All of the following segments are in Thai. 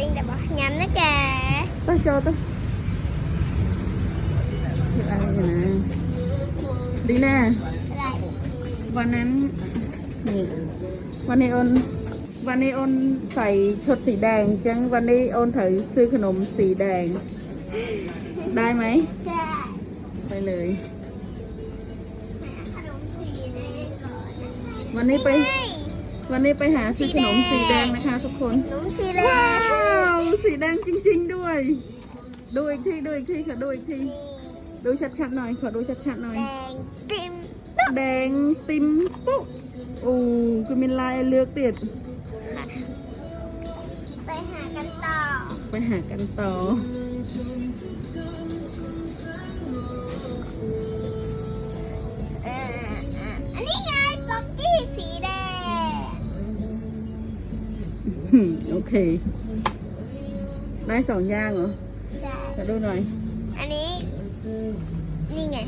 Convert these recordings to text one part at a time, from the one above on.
ติ้งแต่บอกย้ำนะจ๊ะไปโจตัวคืออะไรกันนะดีแน่อะไรวันนั้นนี่วันนี้โอนวันนี้โอนใส่ชุดสีแดงจังวันนี้โอนถือซื้อขนมสีแดง ได้ไหมจ้าไปเลยขนมสีแดงก่อนวันนี้ไปใช่วันนี้ไปหาซื้อขนมสีแดงนะคะ ทุกคน ขนมสีแดว้างว สีแดงจริง ๆ ด้วย ดูอีกทีดูอีกทีค่ะดูอีกที ดูชัดๆหน่อยขอดูชัดๆหน่อย แดงติมแดงติมปุ๊บโอ้คือมีลายเลือกติด ไปหากันต่อ ไปหากันต่อเอ่ออันนี้ไงป๊อกกี้สีแดงอืมโอเค ได้สองอย่างเหรอใช่ขอดูหน่อย อันนี้ นี่ไง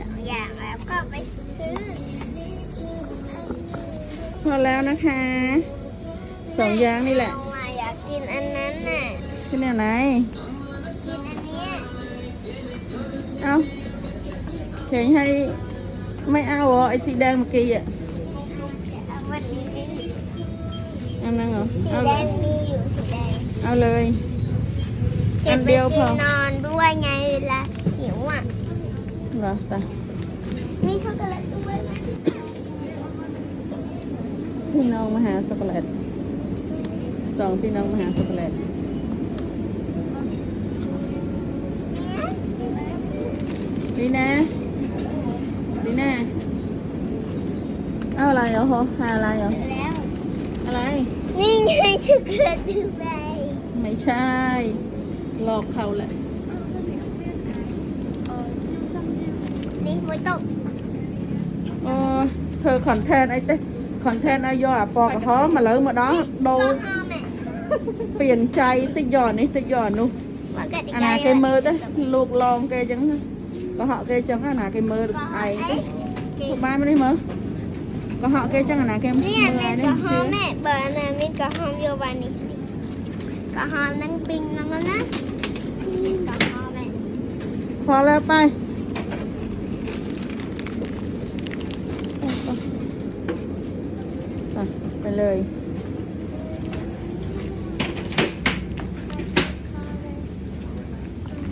สองอย่างแล้วก็ไปซื้อพอแล้วนะคะสองอย่างนี่แหละเอามาอยากกินอันนั้นน่ะที่ไหนไหนกินอันเนี้ยเอาเขียนให้ไม่เอาเหรอไอ้สีแดงเมื่อกี้อะ สีเอาแดเลยงมีอยู่สีแดงเอาเลยเก็อับนไปเดียวพกิอนนอนด้วยไงเวลาหิวอะ เหรอแต่มีช็อกโกแลตด้วยนะพี่น้องมาหาช็อกโกแลตสองพี่น้องมาหาช็อกโกแลตดีนะดีนะเอาอะไรเหรอฮะหาอะไรเหรอแล้วอะไรนี่ไง ช็อกโกแลตดูใบ ไม่ใช่ หลอกเขาแหละ นี่ฝนตก Ờ, เธอคอนเทนต์ไอ้เต้คอนเทนต์ไอ้ยอดปอกกระท้อมาเลยมาđó โด ก็ น เอาแม่ เปลี่ยนใจติดหยอดนี่ติดหยอดนู่น ว่ากติ อัน กา nào cây mơ đấy luộc lon cây trắng có họ ก็เอา ai ไอ้ thuộc ba mới đi mơ có họ cây trắng anh nào cây mơ เนี่ยเม็ ai ด đấy กะหอมแม่เบอร์นะเม็ดกะหอมโยบานี่กะหอมนั่งปิงนั่งแล้วนะกะหอมแม่พอแล้วไปไปไปเลย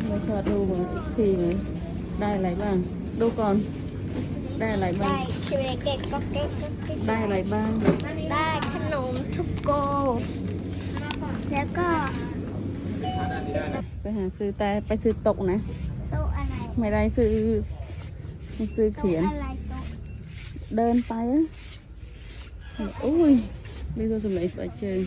เราขอดูเหมือนอีกทีไหมได้อะไรบ้าง ดูก่อน ได้อะไรบ้าง ได้เชเวเก็กก็เก็กก็เก็กได้อะไรบ้าง ได้ขนมชุบโก แล้วก็ไปหาซื้อแต่ไปซื้อตกนะ โต๊ะอะไรไม่ได้ซื้อไม่ซื้อโต๊ะเขียนอะไรโต๊ะเดินไปอะโอ้ยนี่ตัวสมัยไปเจอ